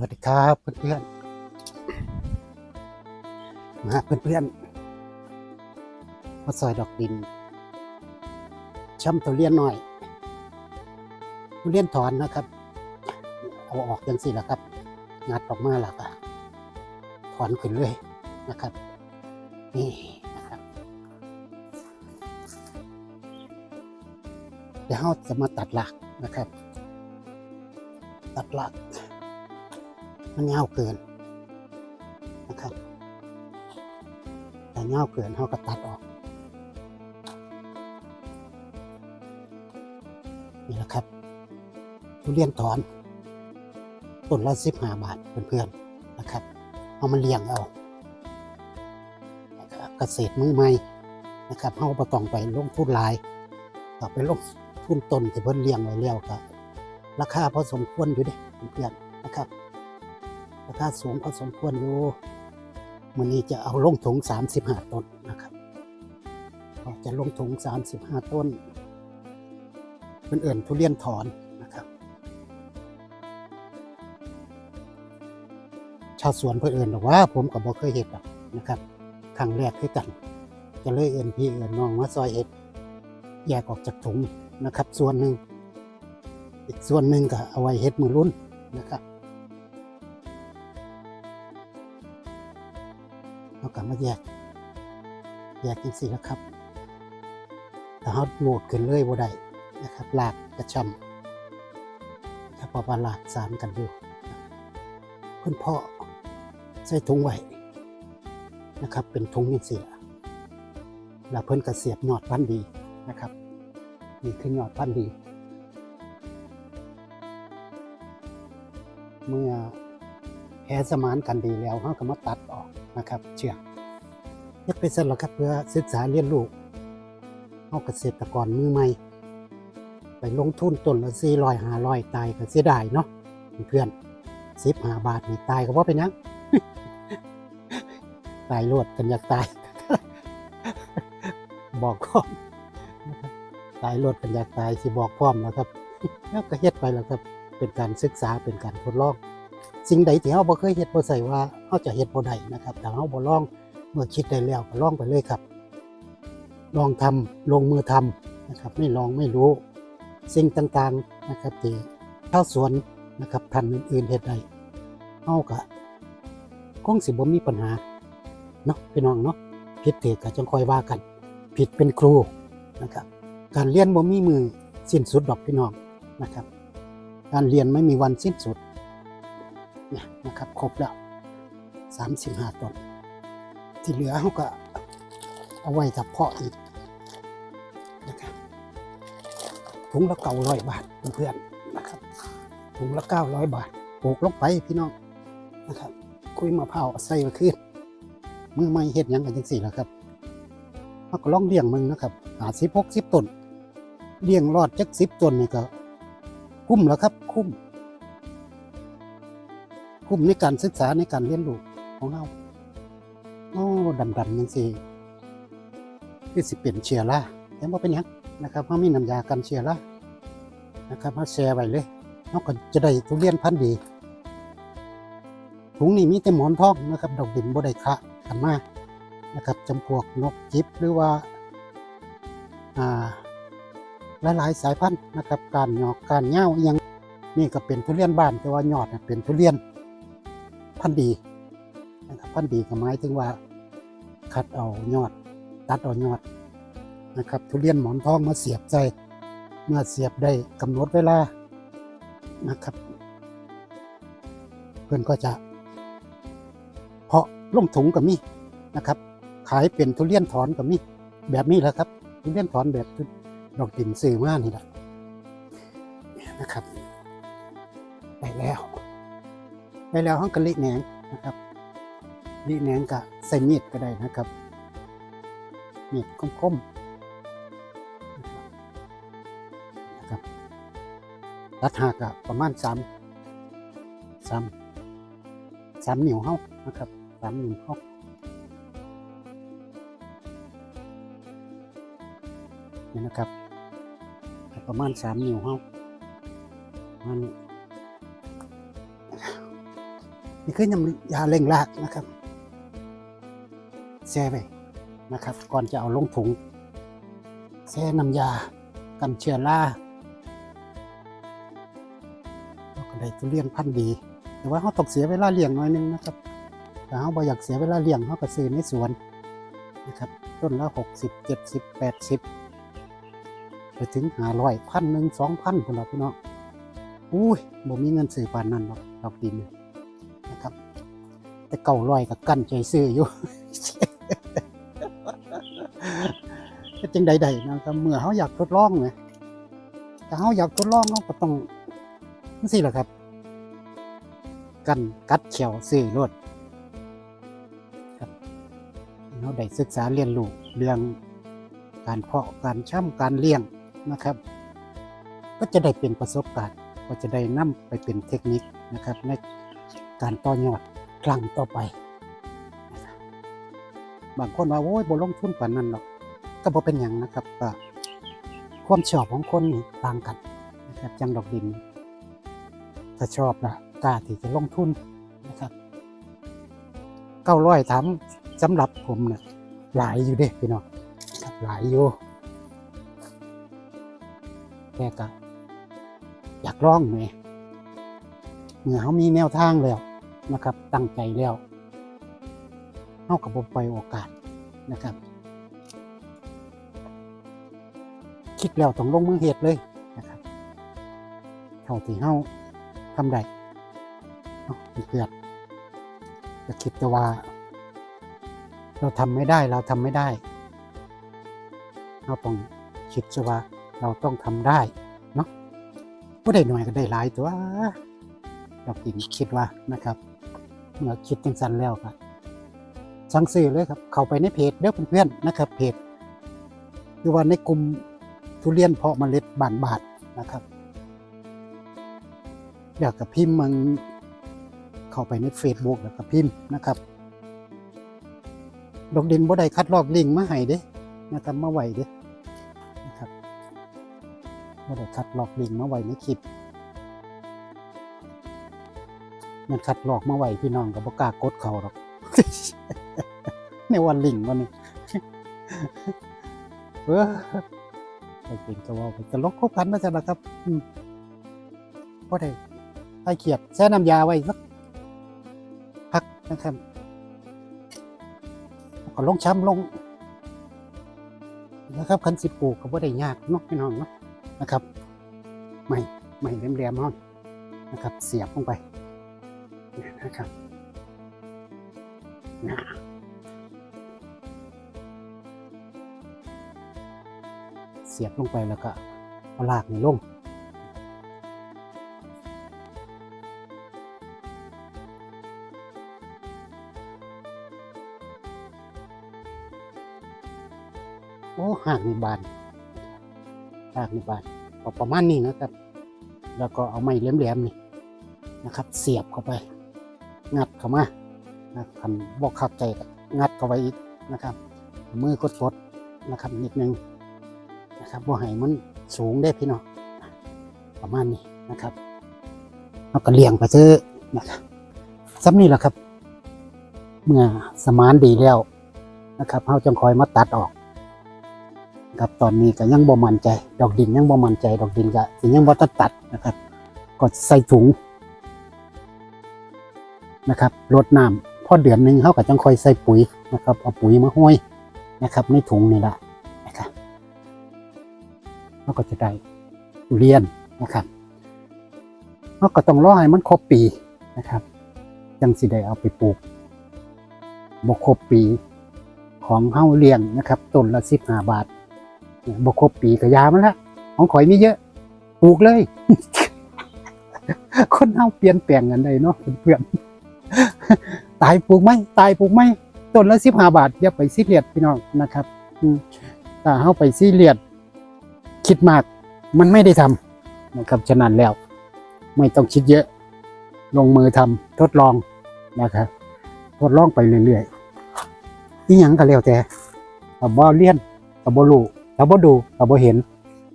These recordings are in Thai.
วัสดีครับเพื่อนๆมาเพื่อนๆมาซอยดอกดินช่ำตัวเลียนหน่อยทุเรียนถอนนะครับ เอาออกยังสิละครับงัดออกมาแล้วก็ถอนขึ้นเลยนะครับ นี่นะครับเดี๋ยวเราจะมาตัดหลักนะครับ ตัดหลัก มันเงาวเกินนะครับแต่เงาวเกินเขาก็ตัดออกนี่แหละครับทุเรียนถอนต้นละสิบห้าบาทเพื่อนๆนะครับเอามาเลี้ยงเอาเกษตรมือใหม่นะครับเขาประต้องไปลงทุนลายต่อไปลงทุนต้นที่เพิ่นเลี้ยงไว้แล้วก็ราคาพอสมควรอยู่เดิเพื่อนๆนะครับ ราคาสูงพอสมควรอยู่วันนี้จะเอาลงถุง 35 ต้นนะครับก็จะลงถุง 35 ต้นเป็นเอื่นทุเรียนถอนนะครับ ชาวสวนเพื่นเอื่นบอกว่า ผมก็บอเคยเห็ดนะครับครั้งแรกคือกัน จะเลยเอื่นพี่เอื่นน้องมาซอยเห็ดแยกออกจากถุงนะครับ ส่วนหนึ่งอีกส่วนหนึ่งก็เอาไว้เห็ดมือรุ่นนะครับากลับมาแยก แยกจังสี่แล้วครับแต่เขาโหลดขึ้นเลยบ่ได้นะครับลากกระชำนะครับเพราะว่าลากสารกันอยู่เพื่อนพ่อใส่ถุงไว้นะครับ เป็นถุงยังสี่แล้วเพิ่นกระเสียบยอดพันดีนะครับนี่คือยอดพันดี เมื่อ สมานกันดีแล้วเขาก็มาตัดออกนะครับเชือกเฮ็ดไปเสร็จแล้วครับเพื่อศึกษาเรียนรู้เอาเกษตรกรมือใหม่ ไปลงทุนต้นละสี่ร้อยห้าร้อยตายก็เสียดายเนาะเพื่อนสิบห้าบาทนี่ตายก็ว่าเป็นหยังตายรวดกันอยากตาย บอกพร้อมนะครับตายรวดกันอยากตายสิบอกพร้อมนะครับแล้วก็เฮ็ดไปแล้วครับเป็นการศึกษาเป็นการทดลอง สิ่งใดที่เราบ่เคยเฮ็ดบ่ใส่ว่าเราจะเฮ็ดบ่ได้นะครับแต่เราบ่ลองเมื่อคิดได้แล้วก็ลองไปเลยครับ ลองทำลงมือทำนะครับ ไม่ลองไม่รู้ สิ่งต่างๆนะครับที่ชาวสวนนะครับท่านอื่นๆเฮ็ดได้เฮาก็คงสิบ่มีปัญหาเนาะพี่น้องเนาะผิดถูกก็จังค่อยว่ากัน ผิดเป็นครูนะครับ การเรียนบ่มีมือสิ้นสุดดอกพี่น้องนะครับ การเรียนไม่มีวันสิ้นสุด เนี่ยนะครับครบแล้วสามสิบห้าต้นที่เหลือเขาก็เอาไว้กับเพาะอีกนะครับถุงละเก้าร้อยบาทเพื่อนๆนะครับถุงละเก้าร้อยบาทปลูกลงไปพี่น้องนะครับคุยมะพร้าวใส่มาขึ้นมือไม่เฮ็ดยังกันจังสี่แล้วครับเขาก็ล่องเลี้ยงมึงนะครับหาสิบหกสิบต้นเลี้ยงรอดจักสิบต้นนี่ก็คุ้มแล้วครับ คุ้ม คุ้มในการศึกษาในการเรียนรู้ของเราโอ้ดำๆยังสิคือสิเป็นเชียร์ล่าแต่ว่าเป็นยังนะครับเขามีน้ำยากันเชียร์ล่านะครับมาแชร์ไว้เลยเราก็จะได้ทุเรียนพันธุ์ดีถุงนี้มีแต่หมอนทองนะครับดอกดินบ่ได้คะกันมานะครับจำพวกนกจิบหรือว่าอ่าหลายสายพันธุ์นะครับการหยอกการเง้ายังนี่ก็เป็นทุเรียนบ้านแต่ว่าหยอดน่เป็นทุเรียน พันธุ์ดีนะครับพันธุ์ดีก็หมายถึงว่า คัดเอายอด ตัดเอายอดนะครับ ทุเรียนหมอนทองมาเสียบใจเมื่อเสียบได้กำหนดเวลานะครับ เพื่อนก็จะ เพาะลงถุงกับมีนะครับ ขายเป็นทุเรียนถอนกับมีแบบนี้แหละครับ ทุเรียนถอนแบบดอกดินซื้อมานี่แหละนี่นะครับได้แล้ว ได้แล้วห้องกะลิแหนงนะครับลิแหนงกะใส่มีดก็ได้นะครับมีดคมๆนะครับตัดหากะประมาณสามสามสามนิ้วเฮานะครับสามนิ้วเฮานี่นะครับ ประมาณสามนิ้วเฮาประมาณนี้ นี่คือน้ำยาเร่งรากนะครับแช่ไปนะครับ ก่อนจะเอาลงถุงแช่น้ำยากันเชื้อราเราก็ได้ทุเรียนพันธุ์ดี แต่ว่าเขาต้องเสียเวลาเลี้ยงหน่อยนึงนะครับแต่เขาบ่อยากเสียเวลาเลี้ยงเขาก็ซื้อในสวนนะครับ ต้นละหกสิบเจ็ดสิบแปดสิบไปถึงหาร้อยพันหนึ่งสองพันคนละพี่น้องอุ้ยบ่มีเงินซื้อปานนั้นหรอกดอกดิน ครับ แต่เก่าร้อยกับกั้นใจซื้ออยู่จึงใดๆนะครับเมื่อเขาอยากทดลองไงถ้าเขาอยากทดลองเขาก็ต้องนี่สิแหละครับ กันกัดเขียวซื้อรถครับเราได้ศึกษาเรียนรู้เรื่องการเพาะการช่ำการเลี้ยงนะครับ ก็จะได้เป็นประสบการณ์ ก็จะได้นำไปเป็นเทคนิคนะครับใน การต่อยอดครั้งต่อไป บางคนว่าโอ้ยบ่ลงทุนปานนั้นหรอกก็บ่เป็นอย่างนะครับก็ความชอบของคนต่างกันนะครับจังดอกดินถ้าชอบนะกล้าที่จะลงทุนนะครับเก้าร้อยถามสำหรับผมนะหลายอยู่เด้พี่น้องหลายอยู่แต่ก็อยากลองไหมเมื่อเขามีแนวทางแล้ว นะครับ ตั้งใจแล้วเขากับบปล่อยโอกาสนะครับ คิดแล้วต้องลงมือเหตุเลยนะครับเท่าที่เฮาทำได้เนาะเพื่อนจะคิดแต่ว่า เราทำไม่ได้เราทำไม่ได้ เราต้องคิดซะว่าเราต้องทำได้เนาะก็ได้หน่อยก็ได้หลายตัวเราจริงคิดว่านะครับ เมื่อคิดจังสันแล้วครับสั่งซื้อเลยครับ เข้าไปในเพจเด้อเพื่อนๆนะครับ เพจคือว่าในกลุ่มทุเรียนเพาะเมล็ดบานบาทนะครับอยากกับพิมพ์มันเข้าไปใน Facebook แล้วก็พิมพ์นะครับ ดอกดินบ่ได้คัดลอกลิงมาให้เด้นะครับมาไว้เด้นะครับบ่ได้คัดลอกลิงมาไวในคลิป มันคัดลอกมาไหวพี่น้องก็บ่กากดเขาหรอกในวันลิงวันนี้เออไปเป็นก็ว่าไปจะลกคบกันมาจ้ะนะครับอืมบ่ได้ไอ้เขียดแช่น้ำยาไว้สักพักนะครับก็ลงช้ำลงนะครับคันสิปลูกก็บ่ได้ยากเนาะพี่น้องเนาะนะครับ ไม่ไม่แหลมๆเฮานะครับ เสียบลงไป เนี่ยนะครับนะเสียบลงไปแล้วก็เอาลากนี่ลงโอ้ห่างนี่บานห่างนี่บานประมาณนี้นะครับ แล้วก็เอาไม้แหลมๆนี่นะครับ เสียบเข้าไป งัดเข้ามานะคันบอกขับใจงัดเข้าไปอีกนะครับ มือกดๆนะครับนิดนึงนะครับว่าให้มันสูงได้พี่น้องประมาณนี้นะครับแล้วก็เลี้ยงไปซื้อนะครับซ้ำนี่แหละครับ เมื่อสมานดีแล้วนะครับเขาจังคอยมาตัดออกครับตอนนี้ก็ยังบ่มั่นใจ ดอกดินยังบ่มั่นใจ ดอกดินก็ยังบ่ตัดตัดนะครับ ก็ใส่ถุง นะครับรดน้ำพอเดือนหนึ่งเขาก็จังคอยใส่ปุ๋ยนะครับเอาปุ๋ยมาห้อยนะครับในถุงนี่แหละนะครับเขาก็จะได้ทุเรียนนะครับเขาก็ต้องรอให้มันครบปีนะครับจังสิได้เอาไปปลูกบกครบปีของเฮาเลี้ยงนะครับต้นละสิบห้าบาทบกครบปีก็ยามันละของข่อยมีเยอะปลูกเลย คนเฮาเปลี่ยนแปลงกันได้เนาะเพื่อนๆ ตายปลูกไหมตายปลูกไหมต้นละสิบห้าบาทอย่าไปซีเรียสพี่น้องนะครับอืมถ้าเฮาไปซีเรียสคิดมากมันไม่ได้ทำนะครับฉะนั้นแล้ว ไม่ต้องคิดเยอะ ลงมือทำทดลองนะครับทดลองไปเรื่อยๆอีหยังก็แล้วแต่ถ้าบ่เรียนถ้าบ่รู้ถ้าบ่ดูถ้าบ่เห็น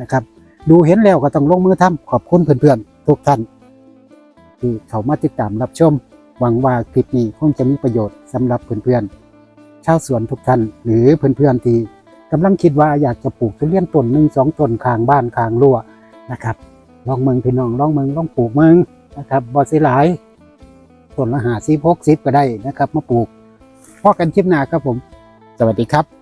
นะครับ ดูเห็นแล้วก็ต้องลงมือทำขอบคุณเพื่อนๆทุกท่านที่เขามาติดตามรับชม หวังว่าคลิปนี้คงจะมีประโยชน์สำหรับเพื่อนๆชาวสวนทุกท่านหรือเพื่อนๆที่กำลังคิดว่าอยากจะปลูกทุเรียนต้นหนึ่งสองต้นคางบ้านคางรั่วนะครับลองเมืองพี่น้องลองเมืองลองปลูกเมืองนะครับบอสิหลายต้นละหาสิบหกสิบก็ได้นะครับ มาปลูกพ่อกันคลิปหน้าครับผม สวัสดีครับ